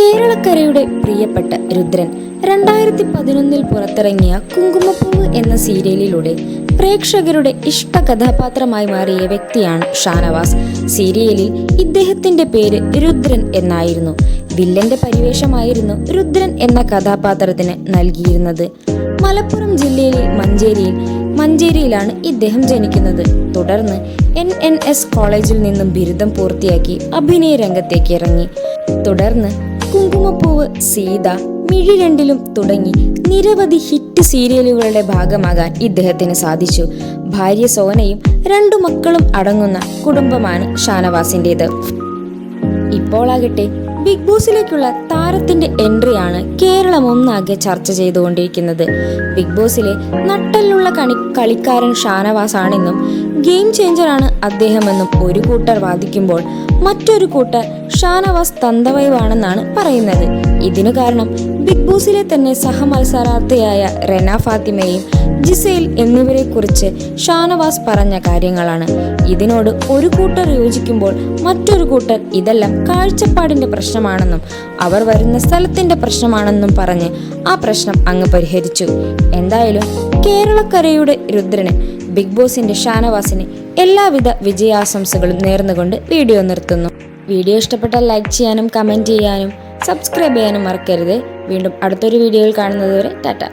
കേരളക്കരയുടെ പ്രിയപ്പെട്ട രുദ്രൻ രണ്ടായിരത്തി പതിനൊന്നിൽ പുറത്തിറങ്ങിയ കുങ്കുമപ്പൂവ് എന്ന സീരിയലിലൂടെ പ്രേക്ഷകരുടെ ഇഷ്ട കഥാപാത്രമായി മാറിയ വ്യക്തിയാണ് ഷാനവാസ്. സീരിയലിൽ ഇദ്ദേഹത്തിന്റെ പേര് രുദ്രൻ എന്നായിരുന്നു. വില്ലന്റെ പരിവേഷമായിരുന്നു രുദ്രൻ എന്ന കഥാപാത്രത്തിന് നൽകിയിരുന്നത്. മലപ്പുറം ജില്ലയിലെ മഞ്ചേരിയിൽ മഞ്ചേരിയിലാണ് ഇദ്ദേഹം ജനിക്കുന്നത്. തുടർന്ന് എൻ എൻ എസ് കോളേജിൽ നിന്നും ബിരുദം പൂർത്തിയാക്കി അഭിനയ രംഗത്തേക്ക് ഇറങ്ങി. തുടർന്ന് കുങ്കുമപ്പൂവ് സീത മിഴി രണ്ടിലും തുടങ്ങി നിരവധി ഹിറ്റ് സീരിയലുകളുടെ ഭാഗമാകാൻ ഇദ്ദേഹത്തിന് സാധിച്ചു. ഭാര്യ സോനയും രണ്ടു മക്കളും അടങ്ങുന്ന കുടുംബമാണ് ഷാനവാസിന്റെത് ഇപ്പോളാകട്ടെ ബിഗ് ബോസിലേക്കുള്ള താരത്തിന്റെ എൻട്രിയാണ് കേരളം ഒന്നാകെ ചർച്ച ചെയ്തുകൊണ്ടിരിക്കുന്നത്. ബിഗ് ബോസിലെ നട്ടലുള്ള കണി കളിക്കാരൻ ഷാനവാസ് ആണെന്നും ഗെയിം ചേഞ്ചറാണ് അദ്ദേഹമെന്നും ഒരു കൂട്ടർ വാദിക്കുമ്പോൾ മറ്റൊരു കൂട്ടർ ഷാനവാസ് തന്തവൈവാണെന്നാണ് പറയുന്നത്. ഇതിനു കാരണം ബിഗ് ബോസിലെ തന്നെ സഹമത്സരാർത്ഥിയായ റെന ഫാത്തിമയും ജിസേൽ എന്നിവരെ കുറിച്ച് ഷാനവാസ് പറഞ്ഞ കാര്യങ്ങളാണ്. ഇതിനോട് ഒരു കൂട്ടർ യോജിക്കുമ്പോൾ മറ്റൊരു കൂട്ടർ ഇതെല്ലാം കാഴ്ചപ്പാടിന്റെ പ്രശ്നമാണെന്നും അവർ വരുന്ന സ്ഥലത്തിന്റെ പ്രശ്നമാണെന്നും പറഞ്ഞ് ആ പ്രശ്നം അങ്ങ് പരിഹരിച്ചു. എന്തായാലും കേരളക്കരയുടെ രുദ്രന് ബിഗ് ബോസിന്റെ ഷാനവാസിന് എല്ലാവിധ വിജയാശംസകളും നേർന്നുകൊണ്ട് വീഡിയോ നിർത്തുന്നു. വീഡിയോ ഇഷ്ടപ്പെട്ടാൽ ലൈക്ക് ചെയ്യാനും കമന്റ് ചെയ്യാനും സബ്സ്ക്രൈബ് ചെയ്യാനും മറക്കരുത്. വീണ്ടും അടുത്തൊരു വീഡിയോയിൽ കാണുന്നതുവരെ ടാറ്റ.